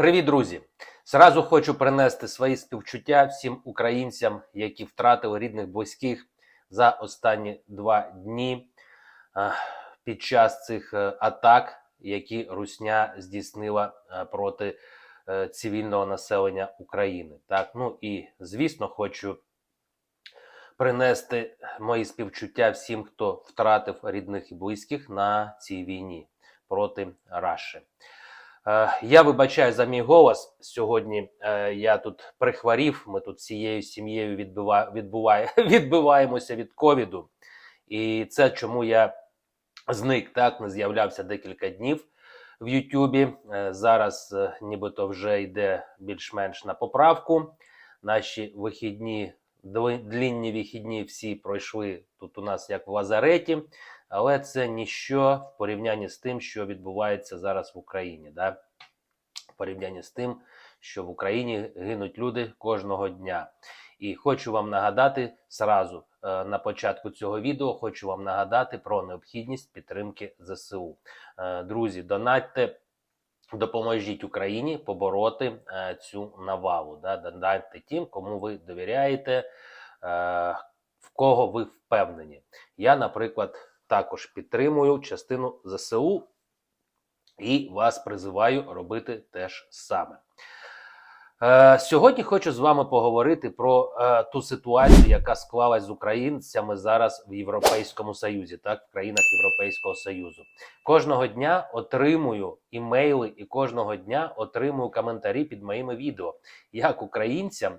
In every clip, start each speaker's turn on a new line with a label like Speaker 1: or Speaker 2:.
Speaker 1: Привіт, друзі! Зразу хочу принести свої співчуття всім українцям, які втратили рідних близьких за останні два дні е, під час цих е, атак, які Русня здійснила е, проти цивільного населення України. Так, ну і звісно, хочу принести мої співчуття всім, хто втратив рідних і близьких на цій війні проти Раші. Е, Я вибачаю за мій голос. Сьогодні е, я тут прихворів. Ми тут всією сім'єю відбуває, відбиваємося від ковіду. І це чому я зник, так не з'являвся декілька днів в Ютубі. Е, Зараз нібито вже йде більш-менш на поправку. Наші вихідні, длінні вихідні всі пройшли тут у нас як в лазареті, але це ніщо в порівнянні з тим, що відбувається зараз в Україні. Да? В порівнянні з тим, що в Україні гинуть люди кожного дня. І хочу вам нагадати зразу е, на початку цього відео, хочу вам нагадати про необхідність підтримки ЗСУ. Е, Друзі, донатьте, допоможіть Україні побороти е, цю навалу. Да? Донатьте тим, кому ви довіряєте, в кого ви впевнені. Я, наприклад, також підтримую частину ЗСУ і вас призиваю робити теж саме. Е, Сьогодні хочу з вами поговорити про е, ту ситуацію, яка склалась з українцями зараз в Європейському Союзі, так в країнах Європейського Союзу. Кожного дня отримую імейли і кожного дня отримую коментарі під моїми відео, як українцям,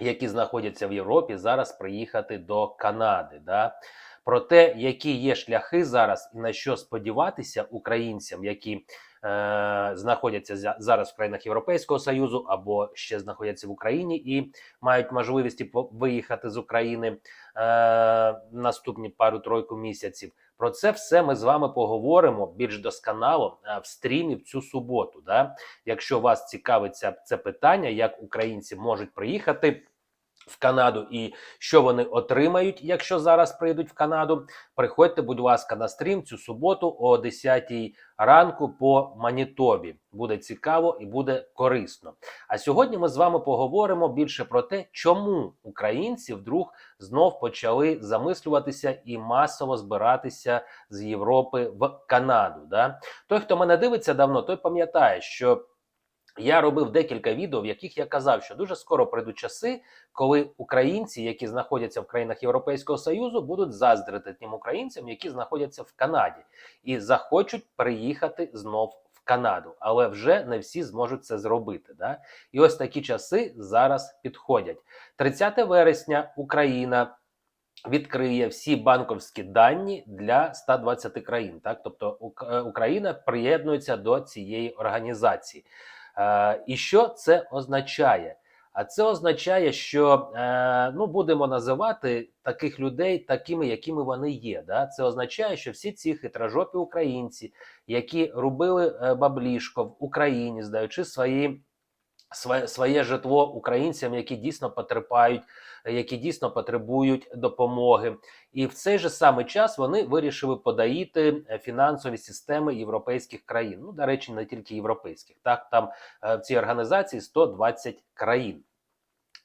Speaker 1: які знаходяться в Європі, зараз приїхати до Канади. Да? Про те, які є шляхи зараз і на що сподіватися українцям, які е, знаходяться зараз в країнах Європейського Союзу або ще знаходяться в Україні і мають можливість виїхати з України е, наступні пару-тройку місяців. Про це все ми з вами поговоримо більш досконало е, в стрімі в цю суботу. Да? Якщо вас цікавить ця- це питання, як українці можуть приїхати в Канаду і що вони отримають, якщо зараз прийдуть в Канаду. Приходьте, будь ласка, на стрім цю суботу о 10 ранку по Манітобі. Буде цікаво і буде корисно. А сьогодні ми з вами поговоримо більше про те, чому українці вдруг знов почали замислюватися і масово збиратися з Європи в Канаду. Да? Той, хто мене дивиться давно, той пам'ятає, що. Я робив декілька відео, в яких я казав, що дуже скоро прийдуть часи, коли українці, які знаходяться в країнах Європейського Союзу, будуть заздрити тим українцям, які знаходяться в Канаді, і захочуть приїхати знов в Канаду, але вже не всі зможуть це зробити. Да? І ось такі часи зараз підходять. 30 вересня Україна. Відкриє всі банковські дані для 120 країн. Так, тобто е, Україна приєднується до цієї організації. І що це означає? А це означає, що е, ну будемо називати таких людей такими, якими вони є. Да? Це означає, що всі ці хитрожопі українці, які робили е, баблішко в Україні, здаючи свої. Своє, своє житло українцям, які дійсно потерпають, які дійсно потребують допомоги, і в цей же самий час вони вирішили подаїти е, фінансові системи європейських країн. Ну, до речі, не тільки європейських. Так, там е, в цій організації 120 країн.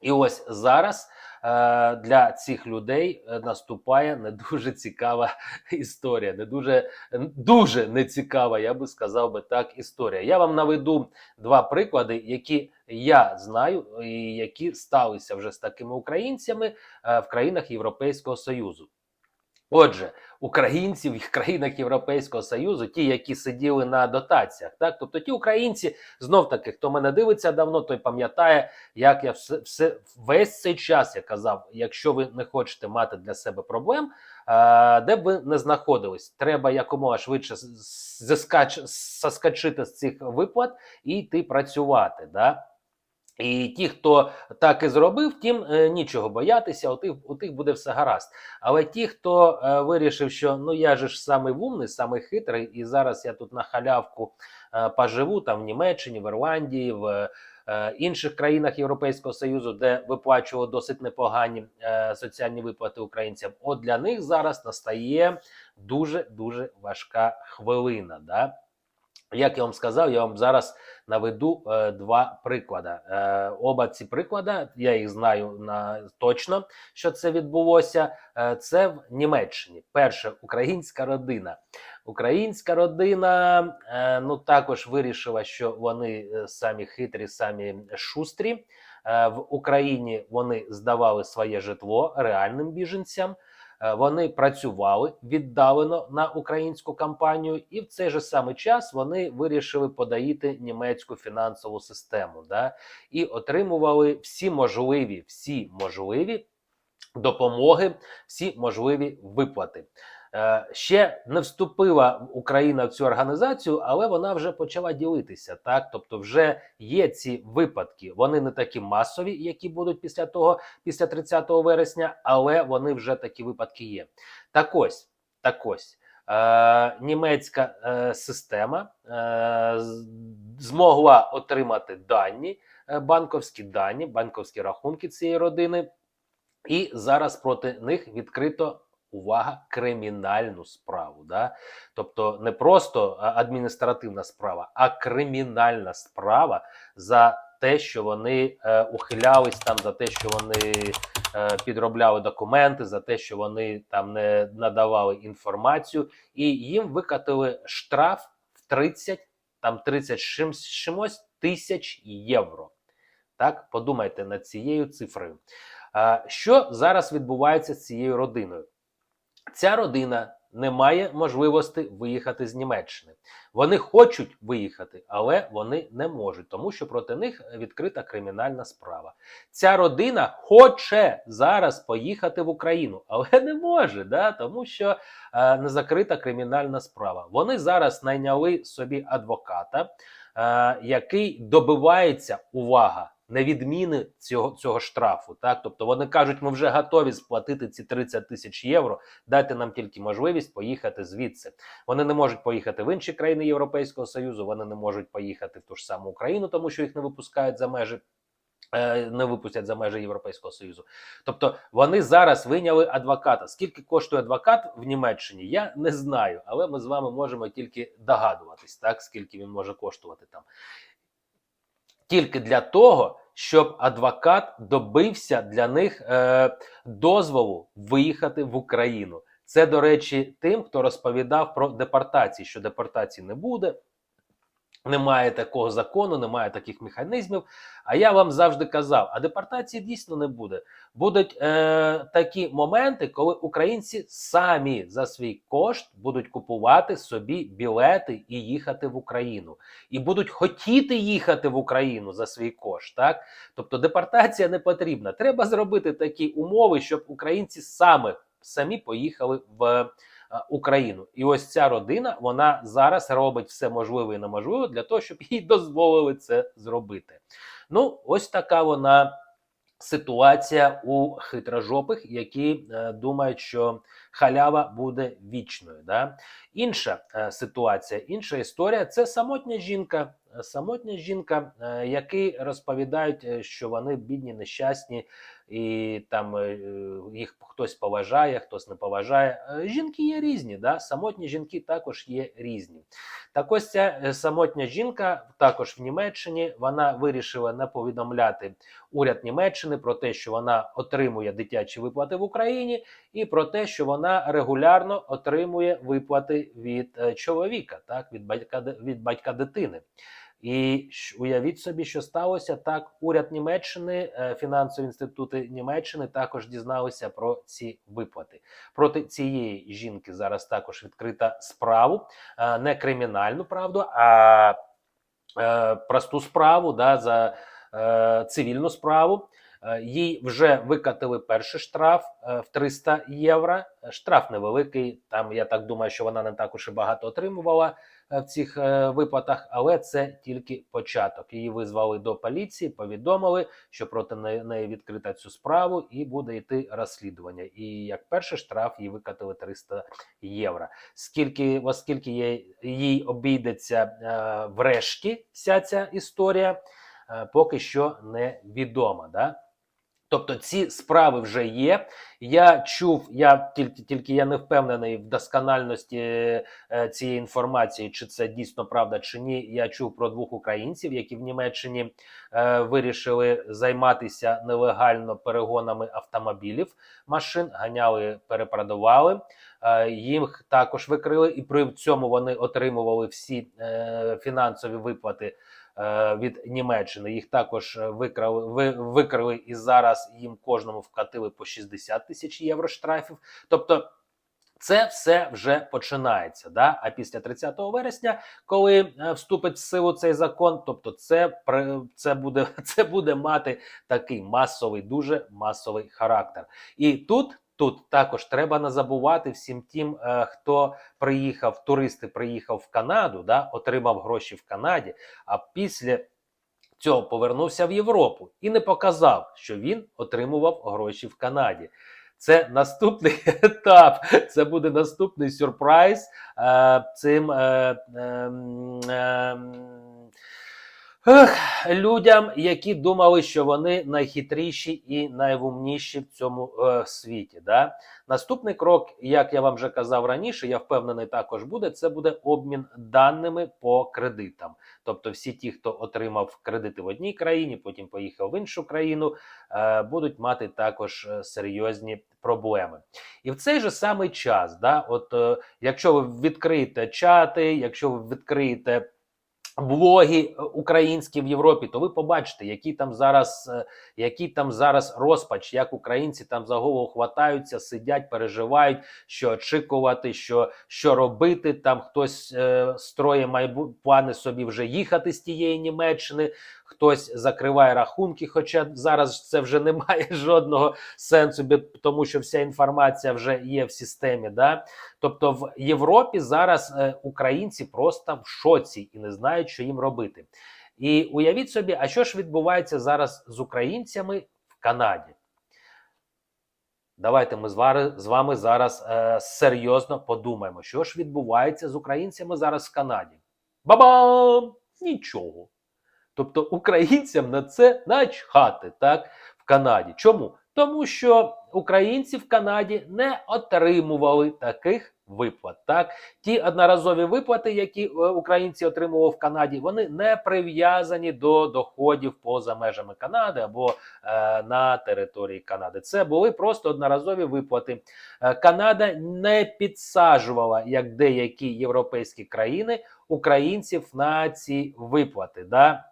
Speaker 1: І ось зараз е, для цих людей е, наступає не дуже цікава історія, не дуже, дуже нецікава, я би сказав би так, історія. Я вам наведу два приклади, які я знаю, і які сталися вже з такими українцями е, в країнах Європейського Союзу. Отже, українці в країнах Європейського Союзу, ті, які сиділи на дотаціях, так тобто ті українці, знов таки, хто мене дивиться давно, той пам'ятає, як я все, все весь цей час я казав: якщо ви не хочете мати для себе проблем, е, де б ви не знаходились, треба якомога швидше заскач, соскочити з цих виплат і йти працювати. Да? І ті, хто так і зробив, тим е, нічого боятися, у тих, у тих буде все гаразд. Але ті, хто е, вирішив, що ну я же ж самий вумний, самий хитрий, і зараз я тут на халявку е, поживу там в Німеччині, в Ірландії, в е, інших країнах Європейського Союзу, де виплачували досить непогані е, соціальні виплати українцям. От для них зараз настає дуже дуже важка хвилина. Да? Як я вам сказав, я вам зараз наведу е, два приклади. Е, оба ці приклади, я їх знаю на точно, що це відбулося. Е, це в Німеччині. Перше, українська родина. Українська родина е, ну також вирішила, що вони е, самі хитрі, самі шустрі. Е, в Україні вони здавали своє житло реальним біженцям. Е, Вони працювали віддалено на українську компанію, і в цей же самий час вони вирішили подаїти німецьку фінансову систему, да, і отримували всі можливі, всі можливі допомоги, всі можливі виплати. Е, Ще не вступила Україна в цю організацію, але вона вже почала ділитися. Так, тобто, вже є ці випадки. Вони не такі масові, які будуть після того, після 30 вересня, але вони вже такі випадки є. Так ось, так ось. Е, німецька е, система е, змогла отримати дані, е, банковські дані, банковські рахунки цієї родини, і зараз проти них відкрито увага кримінальну справу. Да? Тобто не просто адміністративна справа, а кримінальна справа за те, що вони е, ухилялись там, за те, що вони е, підробляли документи, за те, що вони там не надавали інформацію, і їм викатили штраф в 30, там 30 з чим- чимось тисяч євро. Так, подумайте над цією цифрою. Що зараз відбувається з цією родиною? Ця родина не має можливості виїхати з Німеччини. Вони хочуть виїхати, але вони не можуть, тому що проти них відкрита кримінальна справа. Ця родина хоче зараз поїхати в Україну, але не може, да? тому що е, не закрита кримінальна справа. Вони зараз найняли собі адвоката, е, який добивається увага. Не відміни цього цього штрафу, так тобто вони кажуть, ми вже готові сплатити ці 30 тисяч євро. Дайте нам тільки можливість поїхати звідси. Вони не можуть поїхати в інші країни Європейського Союзу. Вони не можуть поїхати в ту ж саму Україну, тому що їх не випускають за межі. е, Не випустять за межі Європейського Союзу. Тобто вони зараз вийняли адвоката. Скільки коштує адвокат в Німеччині, я не знаю, але ми з вами можемо тільки догадуватись, так скільки він може коштувати там. Тільки для того, щоб адвокат добився для них е, дозволу виїхати в Україну. Це, до речі, тим, хто розповідав про депортації, що депортації не буде. Немає такого закону, немає таких механізмів. А я вам завжди казав: а депортації дійсно не буде. Будуть е, такі моменти, коли українці самі за свій кошт будуть купувати собі білети і їхати в Україну, і будуть хотіти їхати в Україну за свій кошт. Так, тобто депортація не потрібна. Треба зробити такі умови, щоб українці саме самі поїхали в. Е, Україну, і ось ця родина вона зараз робить все можливе і неможливе для того, щоб їй дозволили це зробити. Ну, ось така вона ситуація у хитрожопих, які е, думають, що халява буде вічною. Да? Інша е, ситуація, інша історія це самотня жінка. Самотня жінка, е, які розповідають, е, що вони бідні, нещасні, і там е, їх хтось поважає, хтось не поважає. Е, Жінки є різні, да? самотні жінки також є різні. Так ось ця е, самотня жінка, також в Німеччині, вона вирішила не повідомляти уряд Німеччини про те, що вона отримує дитячі виплати в Україні, і про те, що вона регулярно отримує виплати від е, чоловіка, так від батька від батька дитини. І уявіть собі, що сталося так. Уряд Німеччини, е, фінансові інститути Німеччини також дізналися про ці виплати. Проти цієї жінки зараз також відкрита справу, е, не кримінальну правду, а е, просту справу да, за цивільну справу. Їй вже викатили перший штраф в 300 євро. Штраф невеликий. Там я так думаю, що вона не також і багато отримувала в цих е, виплатах, але це тільки початок. Її визвали до поліції, повідомили, що проти неї відкрита цю справу, і буде йти розслідування. І як перший штраф їй викатили 300 євро. Скільки, оскільки їй, обійдеться е, врешті вся ця історія, е, поки що не відомо. Да? Тобто ці справи вже є. Я чув, я тільки тільки я не впевнений в доскональності е, цієї інформації, чи це дійсно правда чи ні. Я чув про двох українців, які в Німеччині е, вирішили займатися нелегально перегонами автомобілів, машин, ганяли, перепродавали. Е, їх також викрили, і при цьому вони отримували всі е, фінансові виплати від Німеччини. Їх також е, викрали, ви, викрили і зараз їм кожному вкатили по 60 тисяч євро штрафів. Тобто. Це все вже починається. Да? А після 30 вересня, коли е, вступить в силу цей закон, тобто це це буде це буде мати такий масовий, дуже масовий характер. І тут, тут також треба не забувати всім тим, е, хто приїхав, туристи приїхав в Канаду, да, отримав гроші в Канаді, а після цього повернувся в Європу і не показав, що він отримував гроші в Канаді. Це наступний етап. Це буде наступний сюрприз е, цим е, ех, людям, які думали, що вони найхитріші і найвумніші в цьому е, світі. Да? Наступний крок, як я вам вже казав раніше, я впевнений, також буде. Це буде обмін даними по кредитам. Тобто, всі ті, хто отримав кредити в одній країні, потім поїхав в іншу країну, е, будуть мати також е, серйозні проблеми. І в цей же самий час, да, от е, якщо ви відкриєте чати, якщо ви відкриєте блоги е, українські в Європі, то ви побачите, які там зараз, е, який там зараз розпач, як українці там за голову хватаються, сидять, переживають, що очікувати, що, що робити. Там хтось е, строє майбу... плани собі вже їхати з тієї Німеччини, хтось закриває рахунки, хоча зараз це вже не має жодного сенсу, тому що вся інформація вже є в системі. Да? Тобто в Європі зараз е, українці просто в шоці і не знають, що їм робити. І уявіть собі, а що ж відбувається зараз з українцями в Канаді? Давайте ми з вами, зараз е, серйозно подумаємо, що ж відбувається з українцями зараз в Канаді. Бабам! Нічого. Тобто українцям на це начхати так, в Канаді. Чому? Тому що українці в Канаді не отримували таких виплат. Так, ті одноразові виплати, які е, українці отримували в Канаді, вони не прив'язані до доходів поза межами Канади або е, на території Канади. Це були просто одноразові виплати. Е, Канада не підсаджувала, як деякі європейські країни, українців на ці виплати. Да?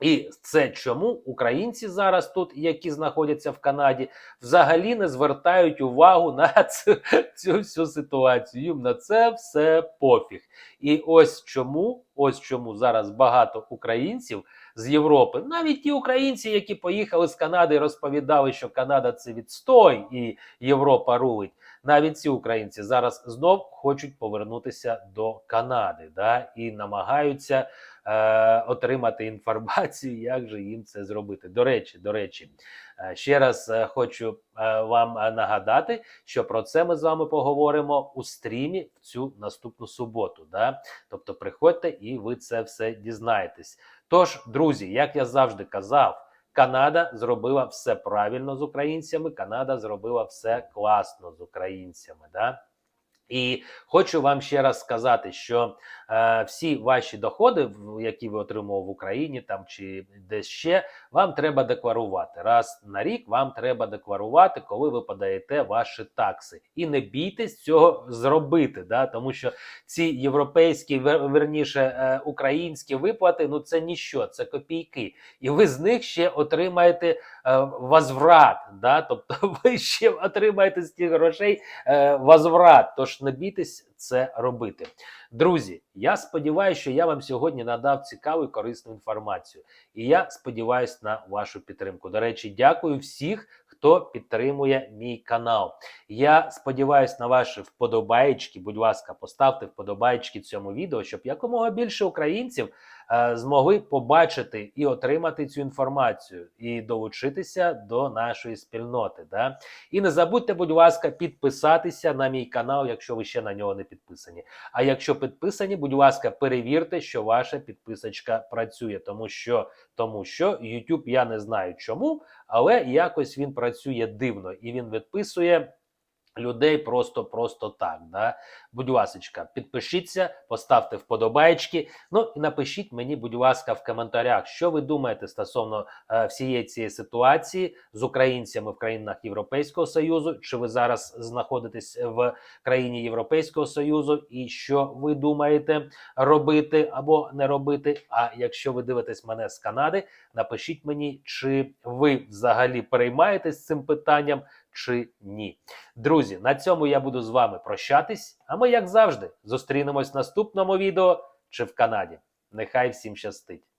Speaker 1: І це чому українці зараз тут, які знаходяться в Канаді, взагалі не звертають увагу на цю, цю всю ситуацію. Їм на це все пофіг. І ось чому, ось чому зараз багато українців з Європи, навіть ті українці, які поїхали з Канади розповідали, що Канада це відстой і Європа рулить. Навіть ці українці зараз знов хочуть повернутися до Канади, да, і намагаються е, отримати інформацію, як же їм це зробити. До речі, до речі, е, ще раз е, хочу е, вам нагадати, що про це ми з вами поговоримо у стрімі в цю наступну суботу. Да? Тобто приходьте і ви це все дізнаєтесь. Тож, друзі, як я завжди казав. Канада зробила все правильно з українцями. Канада зробила все класно з українцями. Да? І хочу вам ще раз сказати, що е, всі ваші доходи, які ви отримували в Україні там чи десь ще, вам треба декларувати. Раз на рік вам треба декларувати, коли ви подаєте ваші такси. І не бійтесь цього зробити, да? тому що ці європейські, верніше е, українські виплати, ну це ніщо, це копійки. І ви з них ще отримаєте возврат. Да? Тобто ви ще отримаєте з тих грошей е, возврат. Тож не бійтесь це робити. Друзі, я сподіваюся, що я вам сьогодні надав цікаву і корисну інформацію. І я сподіваюся на вашу підтримку. До речі, дякую всіх, хто підтримує мій канал. Я сподіваюся на ваші вподобаєчки. Будь ласка, поставте вподобаєчки цьому відео, щоб якомога більше українців е, змогли побачити і отримати цю інформацію, і долучитися до нашої спільноти. Да? І не забудьте, будь ласка, підписатися на мій канал, якщо ви ще на нього не підписані. А якщо підписані, будь ласка, перевірте, що ваша підписочка працює, тому що, тому що YouTube я не знаю чому, але якось він працює дивно і він відписує. Людей просто просто так. Да? Будь ласка, підпишіться, поставте вподобайки. Ну і напишіть мені, будь ласка, в коментарях, що ви думаєте стосовно е, всієї цієї ситуації з українцями в країнах Європейського Союзу. Чи ви зараз знаходитесь в країні Європейського Союзу, і що ви думаєте робити або не робити? А якщо ви дивитесь мене з Канади, напишіть мені, чи ви взагалі переймаєтесь цим питанням, чи ні. Друзі, на цьому я буду з вами прощатись. А ми, як завжди, зустрінемось в наступному відео чи в Канаді. Нехай всім щастить!